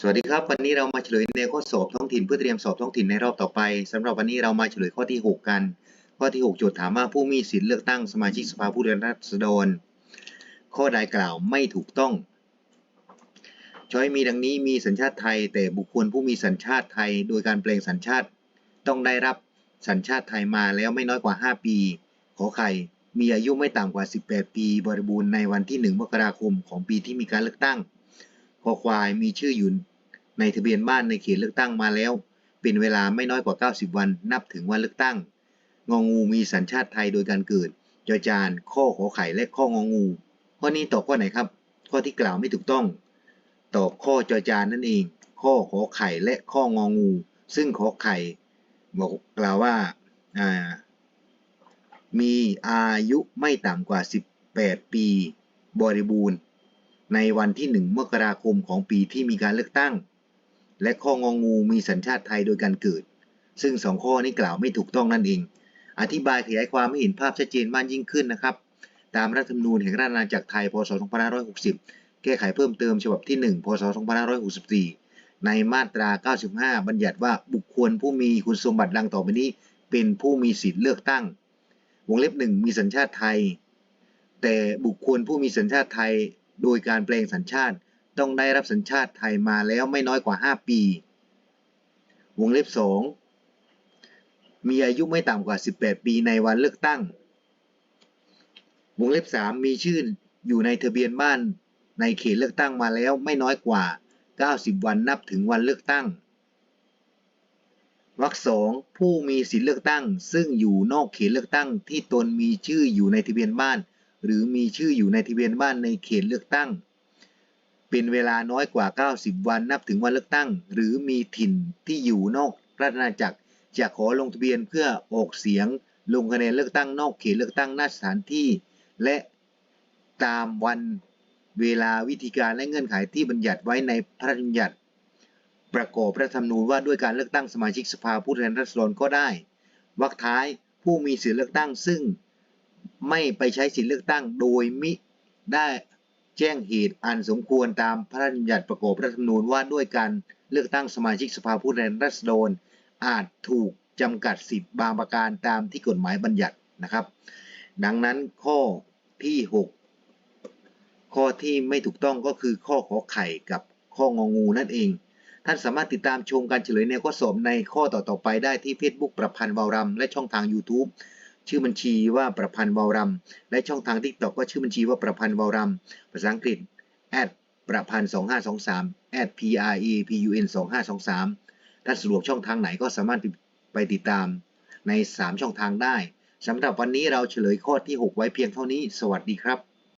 สวัสดีครับ วันนี้เรามาเฉลยในข้อสอบท้องถิ่นเพื่อเตรียมสอบท้องถิ่นในรอบต่อไปสำหรับวันนี้เรามาเฉลยข้อที่ 6 กัน ข้อที่ 6 โจทย์ถามว่าผู้มีสิทธิเลือกตั้งสมาชิกสภาผู้แทนราษฎร ข้อใดกล่าวไม่ถูกต้อง ช้อยมีดังนี้มีสัญชาติไทย แต่บุคคลผู้มีสัญชาติไทย โดยการแปลงสัญชาติ ต้องได้รับสัญชาติไทยมาแล้วไม่น้อยกว่า 5 ปี ขอไข่มีอายุไม่ต่ำกว่า 18 ปี บริบูรณ์ในวันที่ 1 มกราคมของปีที่มีการเลือกตั้ง คอควายมีชื่ออยู่ในทะเบียนบ้านในเขตเลือกตั้งมาแล้ว เป็นเวลาไม่น้อยกว่า 90 วันนับถึงวันเลือกตั้ง งองูมีสัญชาติไทยโดยการเกิดจอจาน ข้อขอไข่และข้ององู ข้อนี้ตอบข้อไหนครับ ข้อที่กล่าวไม่ถูกต้อง ตอบข้อจอจานนั่นเอง ข้อขอไข่และข้ององู ซึ่งขอไข่บอกกล่าวว่าอ่ามีอายุไม่ต่ำกว่า 18 ปี บริบูรณ์ ในวันที่ 1 มกราคมของปีที่มีการเลือกตั้ง และข้ององูมีสัญชาติไทยโดยการเกิด ซึ่งสองข้อนี้กล่าวไม่ถูกต้องนั่นเอง อธิบายขยายความให้เห็นภาพชัดเจนมากยิ่งขึ้นนะครับ ตามรัฐธรรมนูญแห่งราชอาณาจักรไทย พศ 2560 แก้ไขเพิ่มเติมฉบับที่ 1 พศ 2564 ในมาตรา 95 บัญญัติว่าบุคคลผู้มีคุณสมบัติดังต่อไปนี้ เป็นผู้มีสิทธิเลือกตั้ง วงเล็บหนึ่งมีสัญชาติไทย แต่บุคคลผู้มีสัญชาติไทย โดยการแปลงสัญชาติ ต้องได้รับสัญชาติไทยมาแล้วไม่น้อยกว่า 5 ปี วงเล็บ 2 มีอายุไม่ต่ำกว่า 18 ปีในวันเลือกตั้ง วงเล็บ 3 มีชื่ออยู่ในทะเบียนบ้านในเขตเลือกตั้งมาแล้วไม่น้อยกว่า 90 วันนับถึงวันเลือกตั้งวรรคสองผู้มีสิทธิเลือกตั้ง ซึ่งอยู่นอกเขตเลือกตั้งที่ตนมีชื่ออยู่ในทะเบียนบ้าน หรือมีชื่ออยู่ในทะเบียนบ้านในเขตเลือกตั้ง เป็นเวลาน้อยกว่า 90 วันนับถึงวันเลือกตั้ง หรือมีถิ่นที่อยู่นอกราชอาณาจักรจะขอลงทะเบียนเพื่อออกเสียงลงคะแนนเลือกตั้งนอกเขตเลือกตั้งหน้าสถานที่ และตามวันเวลาวิธีการและเงื่อนไขที่บัญญัติไว้ในพระราชบัญญัติ ประกอบพรัฐธรรมนูญว่าด้วยการเลือกตั้งสมาชิกสภาผู้แทนราษฎรก็ได้ วรรคท้ายผู้มีสิทธิเลือกตั้งซึ่ง ไม่ไปใช้สิทธิเลือกตั้งโดยมิได้แจ้งเหตุอันสมควรตามพระราชบัญญัติประกอบรัฐธรรมนูญว่าด้วยการเลือกตั้งสมาชิกสภาผู้แทนราษฎร อาจถูกจำกัดสิทธิบางประการตามที่กฎหมายบัญญัตินะครับ ดังนั้นข้อที่ 6 ข้อที่ไม่ถูกต้องก็คือข้อขอไข่กับข้ององูนั่นเอง ท่านสามารถติดตามชมการเฉลยในวข้อสอบในข้อต่อๆไปได้ที่ Facebook ประพันธ์วารำและช่องทาง YouTube ชื่อบัญชีว่าประพันธ์วาวรำและช่องทาง TikTok ก็ชื่อบัญชีว่าประพันธ์วาวรำภาษาอังกฤษประพันธ์2523 p r e p u n 2523 ถ้าสะดวกช่องทางไหนก็สามารถไปติดตามใน 3 ช่องทางได้ สำหรับวันนี้เราเฉลยข้อที่ 6 ไว้เพียงเท่านี้ สวัสดีครับ